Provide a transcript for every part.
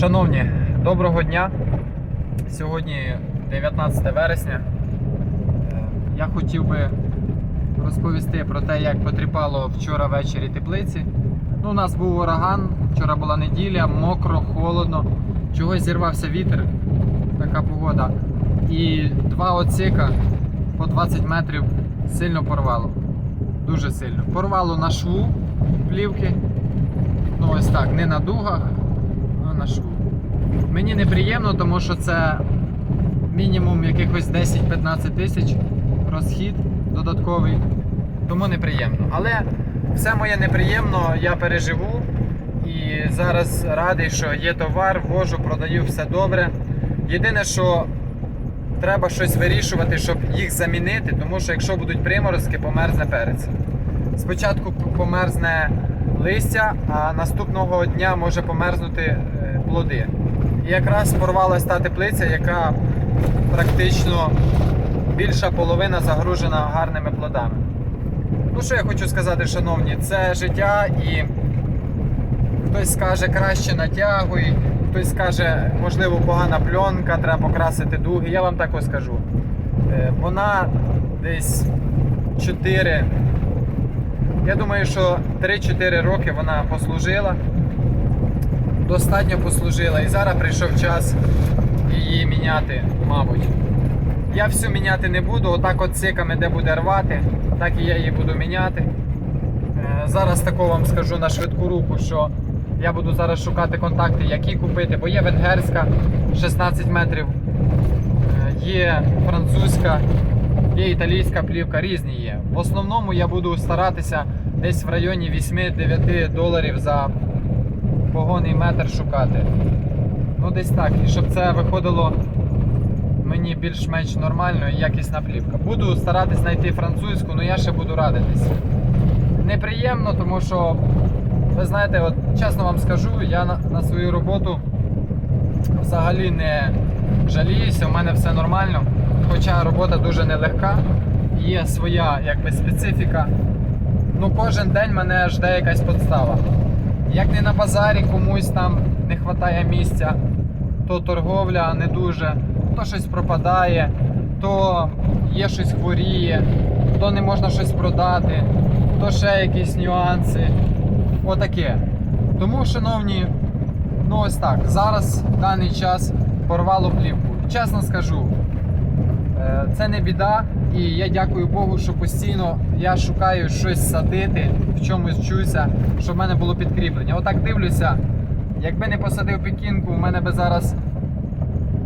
Шановні, доброго дня. Сьогодні 19 вересня. Е, Я хотів би розповісти про те, як потріпало вчора ввечері теплиці. Ну, у нас був ураган, вчора була неділя, мокро, холодно. Чогось зірвався вітер, така погода. І два оцика по 20 метрів сильно порвало. Дуже сильно. Порвало на шву плівки. Ну ось так, не на дугах, шву. Мені неприємно, тому що це мінімум якихось 10-15 тисяч розхід додатковий. Тому неприємно. Але все моє неприємно я переживу. І зараз радий, що є товар, ввожу, продаю все добре. Єдине, що треба щось вирішувати, щоб їх замінити, тому що якщо будуть приморозки, померзне перець. Спочатку померзне листя, а наступного дня може померзнути плоди. І якраз порвалась та теплиця, яка практично більша половина загружена гарними плодами. Ну що я хочу сказати, шановні, це життя і хтось скаже краще натягуй, хтось скаже, можливо, погана пленка, треба покрасити дуги. Я вам також скажу. Е, Вона десь 4 я думаю, що 3-4 роки вона послужила. Достатньо послужила. І зараз прийшов час її міняти, мабуть. Я всю міняти не буду, отак от циками, де буде рвати, так і я її буду міняти. Е, Зараз тако вам скажу на швидку руку, що я буду зараз шукати контакти, які купити, бо є венгерська 16 метрів, е, є французька, є італійська плівка, різні є. В основному я буду старатися десь в районі 8-9 доларів за погонний метр шукати. Ну десь так. І щоб це виходило мені більш-менш нормально і якісна плівка. Буду старатись знайти французьку, але я ще буду радитись. Неприємно, тому що, ви знаєте, от чесно вам скажу, я на, на свою роботу взагалі не жаліюся, у мене все нормально. Хоча робота дуже нелегка, є своя якби специфіка. Ну кожен день мене жде якась подстава. Як не на базарі комусь там не вистачає місця, то торговля не дуже, то щось пропадає, то є щось хворіє, то не можна щось продати, то ще якісь нюанси. Отаке. Тому, шановні, ну ось так. Зараз в даний час порвало плівку. Чесно скажу, Це не біда, і я дякую Богу, що постійно я шукаю щось садити, в чомусь вчуся, щоб в мене було підкріплення. Отак дивлюся, якби не посадив пекінку, у мене би зараз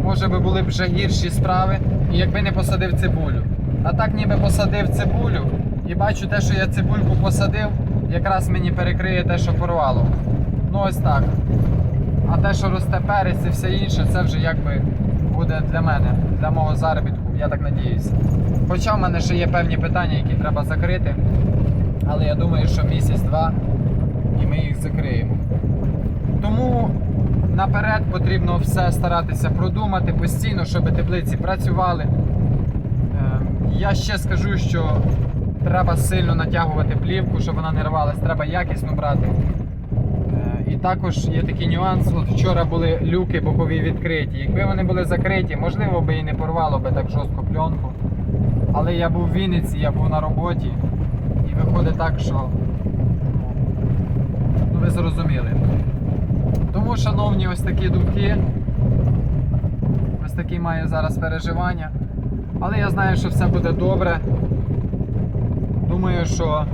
може би були б вже гірші справи, і якби не посадив цибулю. А так ніби посадив цибулю і бачу те, що я цибульку посадив, якраз мені перекриє те, що порвало. Ну ось так. А те, що росте перець і все інше, це вже якби буде для мене, для мого заробітку, я так надіюся. Хоча в мене ще є певні питання, які треба закрити. Але я думаю, що місяць-два і ми їх закриємо. Тому наперед потрібно все старатися продумати постійно, щоб теплиці працювали. Ем, Я ще скажу, що треба сильно натягувати плівку, щоб вона не рвалась, треба якісно брати. І також є такий нюанс. От вчора були люки бокові відкриті. Якби вони були закриті, можливо би і не порвало би так жорстко пленку. Але я був в Вінниці, я був на роботі. І виходить так, що ну, ви зрозуміли. Тому, шановні, ось такі думки. Ось такі маю зараз переживання. Але я знаю, що все буде добре. Думаю, що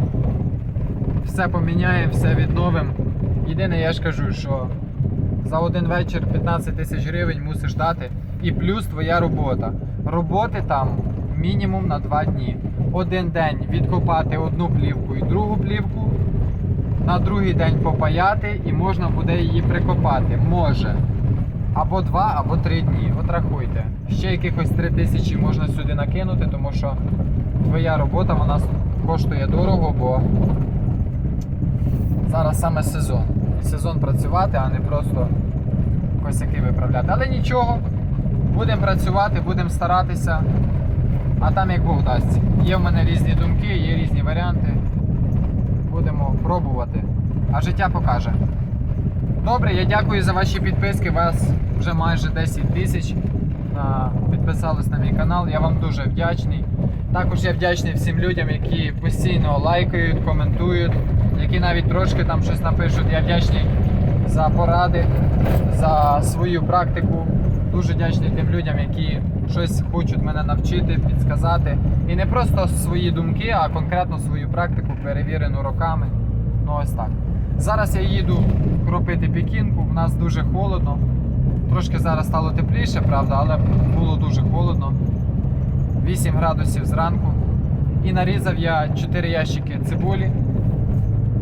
все поміняємо, все відновимо. Єдине, я ж кажу, що за один вечір 15 тисяч гривень мусиш дати. І плюс твоя робота. Роботи там мінімум на 2 дні. Один день відкопати одну плівку і другу плівку, на другий день попаяти і можна буде її прикопати. Може. Або два, або три дні. От рахуйте. Ще якихось 3 тисячі можна сюди накинути, тому що твоя робота вона коштує дорого, бо зараз саме сезон. Сезон працювати, а не просто косяки виправляти. Але нічого, будемо працювати, будемо старатися. А там як Бог дасть. Є в мене різні думки, є різні варіанти. Будемо пробувати. А життя покаже. Добре, я дякую за ваші підписки. Вас вже майже 10 тисяч підписались на мій канал. Я вам дуже вдячний. Також я вдячний всім людям, які постійно лайкають, коментують, які навіть трошки там щось напишуть. Я вдячний за поради, за свою практику. Дуже вдячний тим людям, які щось хочуть мене навчити, підсказати. І не просто свої думки, а конкретно свою практику, перевірену роками. Ну ось так. Зараз я їду кропити пікінку, в нас дуже холодно. Трошки зараз стало тепліше, правда, але було дуже холодно. 8 градусів зранку. І нарізав я 4 ящики цибулі.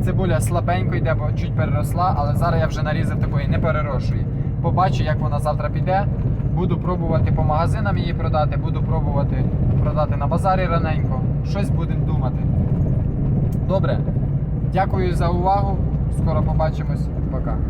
Цибуля слабенько йде, бо чуть переросла, але зараз я вже нарізав такої не перерошую. Побачу, як вона завтра піде. Буду пробувати по магазинам її продати, буду пробувати продати на базарі раненько. Щось будемо думати. Добре. Дякую за увагу. Скоро побачимось. Пока.